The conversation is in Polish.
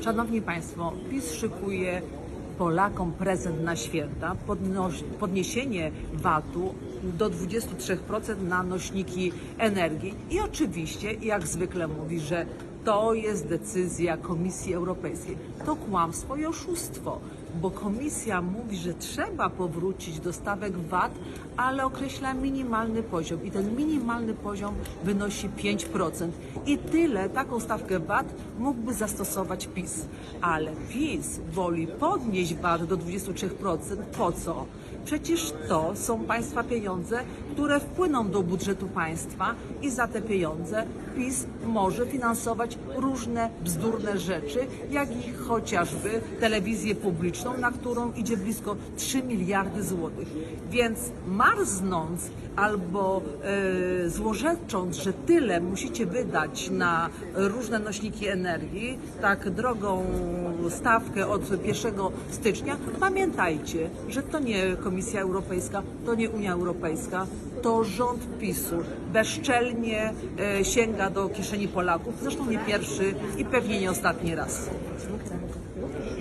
Szanowni Państwo, PiS szykuje Polakom prezent na święta, podniesienie VAT-u do 23% na nośniki energii. I oczywiście, jak zwykle mówi, że to jest decyzja Komisji Europejskiej. To kłamstwo i oszustwo, bo Komisja mówi, że trzeba powrócić do stawek VAT, ale określa minimalny poziom i ten minimalny poziom wynosi 5%. I tyle, taką stawkę VAT mógłby zastosować PiS. Ale PiS woli podnieść VAT do 23%. Po co? Przecież to są państwa pieniądze, które wpłyną do budżetu państwa i za te pieniądze PiS może finansować różne bzdurne rzeczy, jak i chociażby telewizję publiczną, na którą idzie blisko 3 miliardy złotych. Więc marznąc albo e, złorzecząc, że tyle musicie wydać na różne nośniki energii, tak drogą stawkę od 1 stycznia, pamiętajcie, że to nie Komisja Europejska, to nie Unia Europejska, to rząd PiSu bezczelnie e, sięga do kieszeni Polaków, zresztą nie pierwszy i pewnie nie ostatni raz.